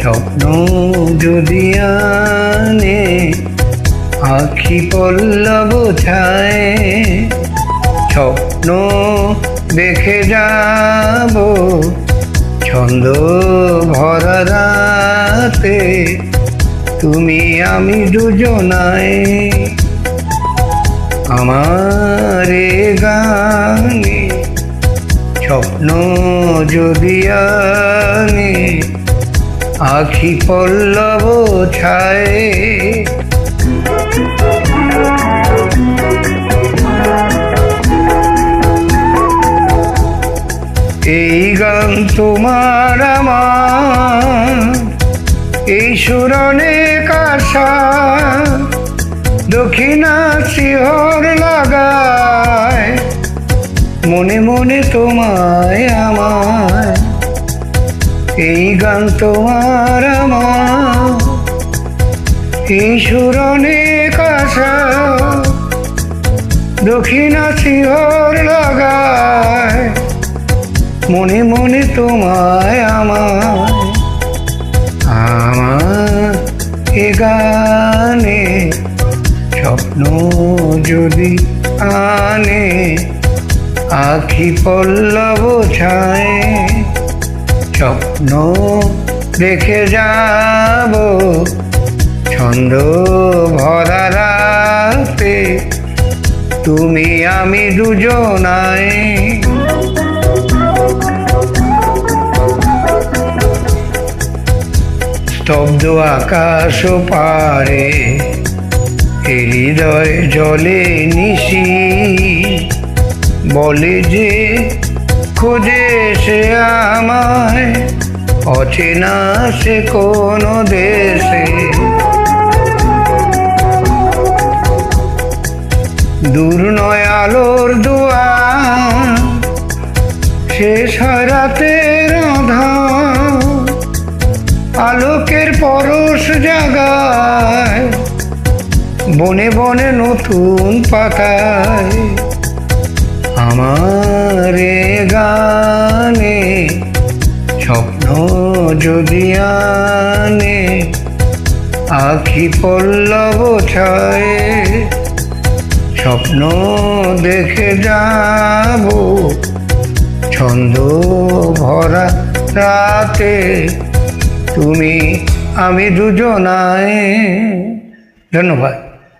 স্বপ্ন যদি আনে আখি পল্লব ছায় স্বপ্ন দেখে যাব। ছন্দ ভরা রাতে তুমি, আমি দুজনায় আমার গানে স্বপ্ন যদি আনে, আখি পল্লব ছায়। এই গান তোমার এই সুরনে কাশা, দক্ষিণা শিহর লাগায়। মনে মনে তোমায় আমার এই গান তোমার এই সুরনে কাশা, দক্ষিণা শিহর লাগায়। মনে মনে তোমায় আমার আমার এ গানে স্বপ্ন যদি আনে, আখি পল্লব ছায়, স্বপ্ন দেখে যাব, ছন্দ ভরা রাতে তুমি আমি দুজনায়। স্তব্ধ আকাশ পারে হৃদয় জলে নিশি। বলে যে, খোঁজে সে আমায়, অচেনা সে কোন দেশে? দূর নয় আলোর দুয়ার, শেষ হয় আলোকের পরশ জাগায়, বনে বনে নতুন পাতায় আমার গানে স্বপ্ন যদি আনে, আখি পল্লব ছায়। স্বপ্ন দেখে যাব ছন্দ ভরা রাতে। তুমি আমি দুজনায় ধন্যবাদ